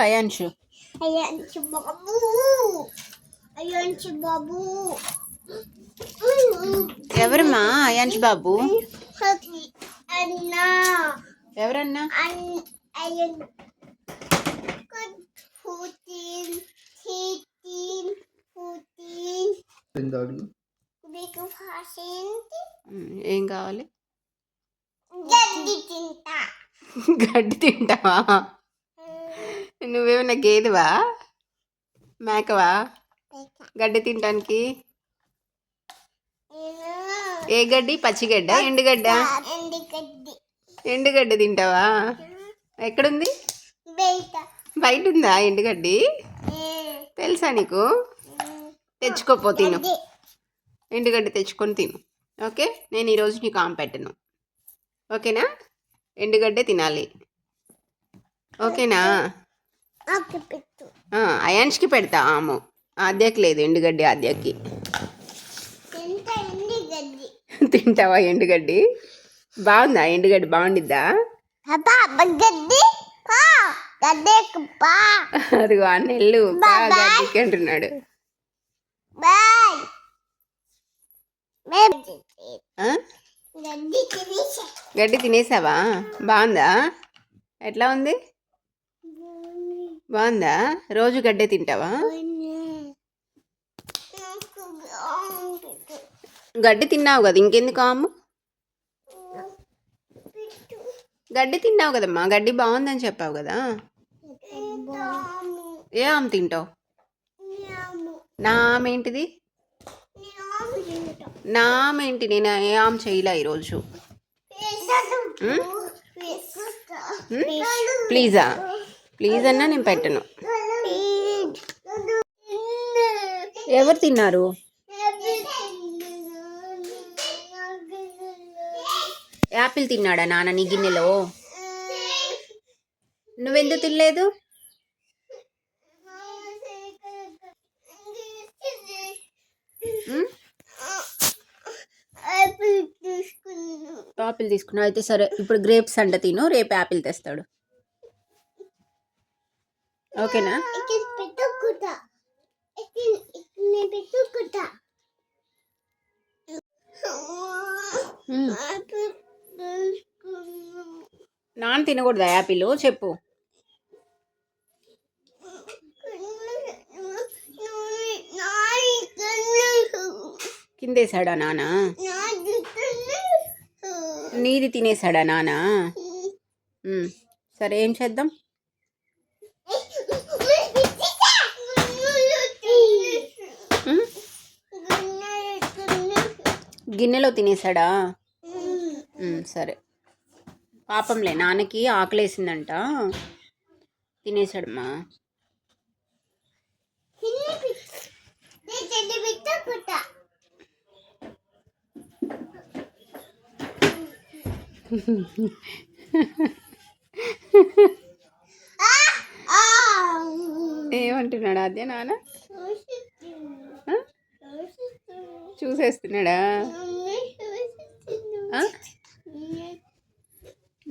అయాన్షు అయ్యాంచి బాబు అయ్యాంచి బాబు ఎవరమ్మా అయాన్ష్ బాబు అన్నా ఎవరన్నా అన్ అయ్యన్ ఏం కావాలి? గడ్డి తింటా. గడ్డి తింటావా? నువ్వేమన్నా గేదెవా? మేకవా? గడ్డి తినడానికి ఏ గడ్డి? పచ్చిగడ్డ? ఎండుగడ్డ? ఎండి గడ్డి ఎండుగడ్డ తింటావా? ఎక్కడుంది? బయట. బయట ఉందా ఎండుగడ్డి తెలుసా నీకు? తెచ్చుకోపో తిను. గడ్డి. ఎండుగడ్డ తెచ్చుకొని తిను. ఓకే? నేను ఈరోజు నీకు ఆమె పెట్టను. ఓకేనా? ఎండుగడ్డే తినాలి. ఓకేనా? అయాన్ష్కి పెడతా ఆము. ఆద్యకి లేదు ఎండుగడ్డి ఆద్యకి. తింటావా ఎండుగడ్డి? బాగుందా? ఎండుగడ్డి బాగుండిద్దా? అదిగో bye. గడ్డికి అంటున్నాడు. గడ్డి తినేసావా? బాగుందా? ఎట్లా ఉంది? బాగుందా? రోజు గడ్డే తింటావా? గడ్డి తిన్నావు కదా ఇంకెందుకు ఆము గడ్డి తిన్నావు కదమ్మా గడ్డి బాగుందని చెప్పావు కదా. ఏ ఆమె తింటావు? నా ఆమె ఏంటిది? న్యాము తింటాం. నా ఆమె ఏంటి? నేను ఏ ఆమె చేయలే ఈరోజు? ప్లీజా? ప్లీజ్ అన్నా నేను పెట్టను. ఎవరు తిన్నారు? యాపిల్ తిన్నాడా నాన్న నీ గిన్నెలో? నువ్వెందుకు తినలేదు? యాపిల్ తీసుకున్నా యాపిల్ తీసుకున్నావు అయితే సరే ఇప్పుడు గ్రేప్స్ అంట తిను రేపు యాపిల్ తెస్తాడు. తీసుకున్నా నాన్న తినకూడదా యాపిల్? చెప్పు. కిందేసాడా నాన్న నీది తినేసాడా నాన్న ఉమ్. సరే ఏం చేద్దాం? గిన్నెలో తినేసాడా సరే. పాపంలే నాన్నకి ఆకలేసిందంట. తినేసాడమ్మా ఏమంటున్నాడు అదే నాన్న? చూసేస్తున్నాడా?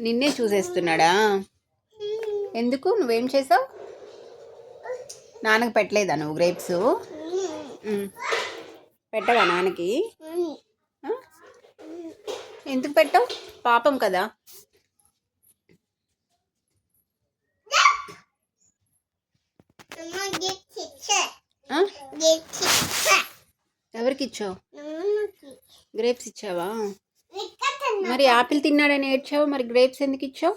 నిన్నే చూసేస్తున్నాడా? ఎందుకు? నువ్వేం చేసావు? నాన్నకి పెట్టలేదా నువ్వు గ్రేప్స్? పెట్టవా నాన్నకి? ఎందుకు పెట్టావు? పాపం కదా? ఎవరికి ఇచ్చావు గ్రేప్స్ ఇచ్చావా? మరి యాపిల్ తిన్నాడని ఏడ్చావు? మరి గ్రేప్స్ ఎందుకు ఇచ్చావు?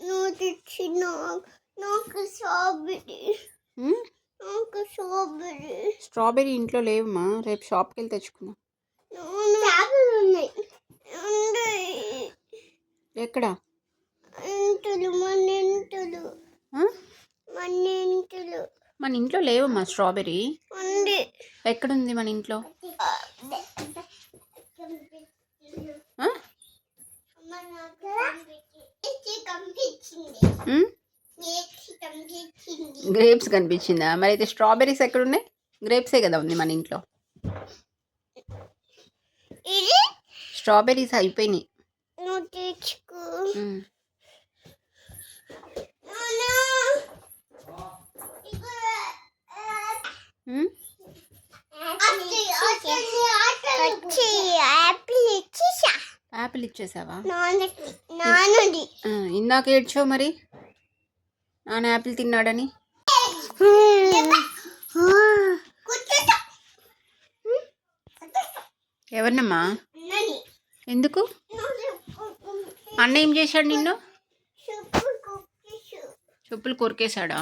నువ్వు తెచ్చిన నాకు స్ట్రాబెరీ? నాకు ఇంట్లో లేవమ్మా రేపు షాప్కి వెళ్ళి తెచ్చుకుందాం ఎక్కడ? మన ఇంటులు ఆ? మన ఇంటులు. మన ఇంట్లో లేవమ్మా స్ట్రాబెర్రీ ఉంది. ఎక్కడుంది మన ఇంట్లో? గ్రేప్స్ కనిపించిందా? మరి అయితే స్ట్రాబెర్రీస్ ఎక్కడున్నాయి? గ్రేప్సే కదా ఉంది మన ఇంట్లో. స్ట్రాబెర్రీస్ అయిపోయినాయి. యాపిల్ ఇచ్చేసావా? ఇందాక ఏడ్చావు మరి? నాన్న యాపిల్ తిన్నాడని? ఎవరినమ్మా? ఎందుకు? అన్న ఏం చేశాడు నిన్ను? చెప్పులు కొరికేశాడా?